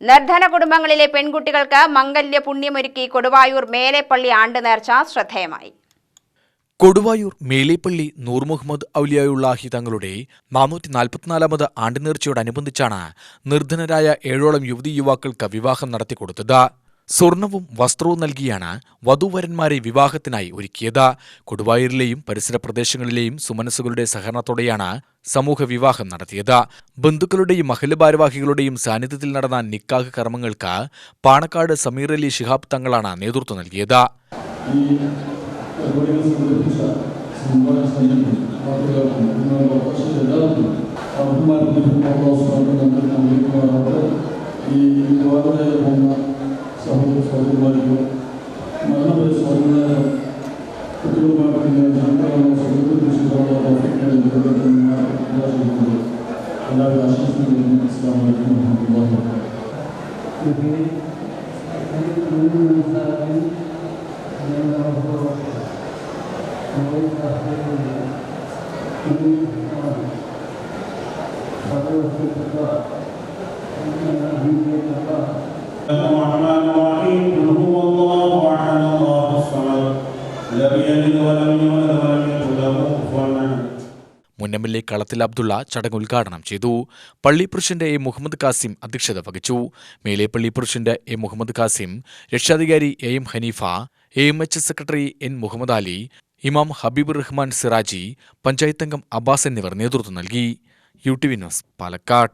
നിർധന കുടുംബങ്ങളിലെ പെൺകുട്ടികൾക്ക് മംഗല്യ പുണ്യമൊരുക്കി കൊടുവായൂർ മേലേപ്പള്ളി ആണ്ട് നേർച്ച ശ്രദ്ധേയമായി. കൊടുവായൂർ മേലേപ്പള്ളി നൂർ മുഹമ്മദ് ഔലിയായുള്ളാഹി തങ്ങളുടെ നാനൂറ്റി നാൽപ്പത്തിനാലാമത് ആണ്ടിനേർച്ചയോടനുബന്ധിച്ചാണ് നിർധനരായ ഏഴോളം യുവതി യുവാക്കൾക്ക് വിവാഹം നടത്തിക്കൊടുത്തത്. സ്വർണവും വസ്ത്രവും നൽകിയാണ് വധുവരന്മാരെ വിവാഹത്തിനായി ഒരുക്കിയത്. കൊടുവായൂരിലെയും പരിസര പ്രദേശങ്ങളിലെയും സുമനസ്സുകളുടെ സഹകരണത്തോടെയാണ് സമൂഹ വിവാഹം നടത്തിയത്. ബന്ധുക്കളുടെയും മഹൽ ഭാരവാഹികളുടെയും സാന്നിധ്യത്തിൽ നടന്ന നിക്കാഹ് കർമ്മങ്ങൾക്ക് പാണക്കാട് സമീർ അലി ഷിഹാബ് തങ്ങളാണ് നേതൃത്വം നൽകിയത്. ഈ പരിപാടികൾ സംഘടിപ്പിച്ച സംഘാടക സമിതി പാർട്ടികൾക്കും ഇതിനുള്ള അവകാശം എല്ലാവർക്കും അഭിമാനത്തിനും പ്രോത്സാഹനം നൽകുമാറാവട്ടെ ഈ വിവാഹത്തിൽ പോകുന്ന സഹോദര സഹോദരിമാർക്കും മരണപ്പെട്ട സഹോദരന്മാരും കുട്ടികളുമായിട്ടുള്ള ജനങ്ങളാണ് സുഖത്തിനുള്ള എല്ലാവരും ആശംസിക്കുന്നു അസ്സാം വലൈക്കും വാഹമത്തുള്ളാഹി വാബറകാതുഹു الرحمن الرحيم قل هو الله احد الله الصمد لم يلد ولم يولد ولم يكن له كفوا احد മുന്നമ്മിലെ കളത്തിൽ അബ്ദുള്ള ചടങ്ങ് ഉദ്ഘാടനം ചെയ്തു പള്ളി പ്രസിഡന്റ് എ മുഹമ്മദ് കാസിം അധ്യക്ഷത വഹിച്ചു മേലേപ്പള്ളി പ്രസിഡന്റ് എ മുഹമ്മദ് കാസിം രക്ഷാധികാരി A M Hanifa A M H secretary N Muhammad Ali ഇമാം ഹബീബുർ റഹ്മാൻ സിറാജി പഞ്ചായത്തംഗം അബ്ബാസ് എന്നിവർ നേതൃത്വം നൽകി U T V news Palakkad